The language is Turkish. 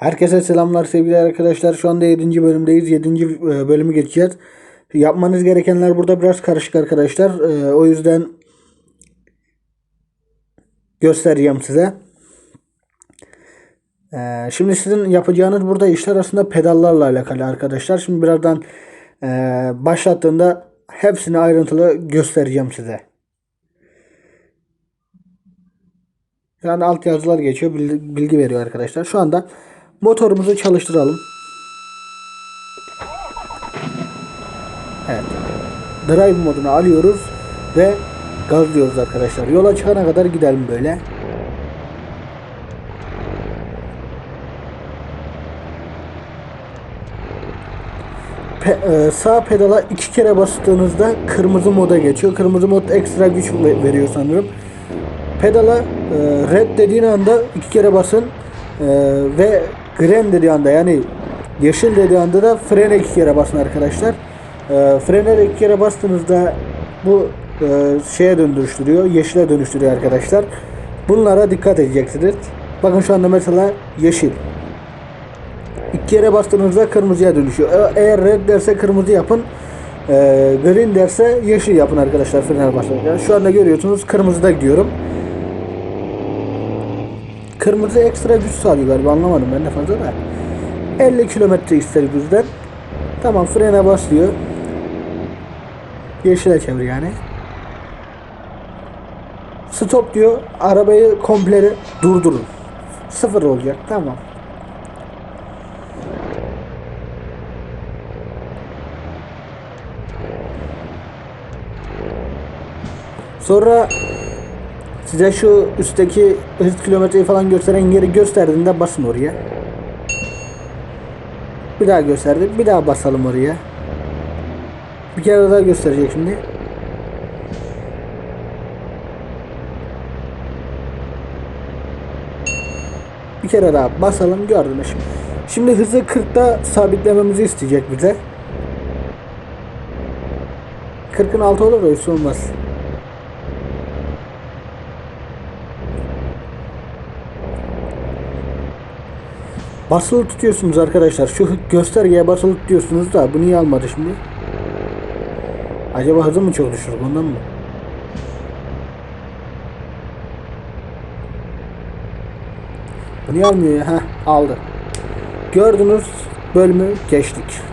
Herkese selamlar sevgili arkadaşlar. Şu anda 7. bölümdeyiz. 7. bölümü geçeceğiz. Yapmanız gerekenler burada biraz karışık arkadaşlar. Ee, O yüzden göstereceğim size. Ee, Şimdi sizin yapacağınız burada işler aslında pedallarla alakalı arkadaşlar. Şimdi birazdan e, başlattığında hepsini ayrıntılı göstereceğim size. Yani alt yazılar geçiyor. Bilgi veriyor arkadaşlar. Şu anda motorumuzu çalıştıralım. Evet. Drive modunu alıyoruz ve gazlıyoruz arkadaşlar. Yola çıkana kadar gidelim böyle. Pe- e, sağ pedala iki kere bastığınızda kırmızı moda geçiyor. Kırmızı mod ekstra güç ve- veriyor sanırım. Pedala e, red dediğin anda iki kere basın E, ve green dediği anda yani yeşil dediği anda da frene iki kere basın arkadaşlar. E, frene iki kere bastığınızda bu e, şeye dönüştürüyor. Yeşile dönüştürüyor arkadaşlar. Bunlara dikkat edeceksiniz. Bakın şu anda mesela yeşil. İki kere bastığınızda kırmızıya dönüşüyor. Eğer red derse kırmızı yapın. E, green derse yeşil yapın arkadaşlar frenler başlarken. Şu anda görüyorsunuz kırmızıda gidiyorum. Kırmızı ekstra güç sağlıyor galiba anlamadım ben de fazla da. 50 kilometre ister bizden. Tamam frene basıyor. Yeşile çevir yani. Stop diyor. Arabayı komple durdurun. Sıfır olacak. Tamam. Sonra size şu üstteki hız kilometreyi falan gösteren yeri gösterdiğinde basın oraya. Bir daha gösterdi. Bir daha basalım oraya. Bir kere daha gösterecek şimdi. Bir kere daha basalım gördünüz. Şimdi hızı 40'ta sabitlememizi isteyecek bize. 40'ın altı olur da üstü olmaz. Basılı tutuyorsunuz arkadaşlar. Şu göstergeye basılı tutuyorsunuz da bu niye almadı şimdi? Acaba hızı mı çok düşürdü ondan mı? Bu niye almıyor ya? Heh, aldı. Gördünüz bölümü geçtik.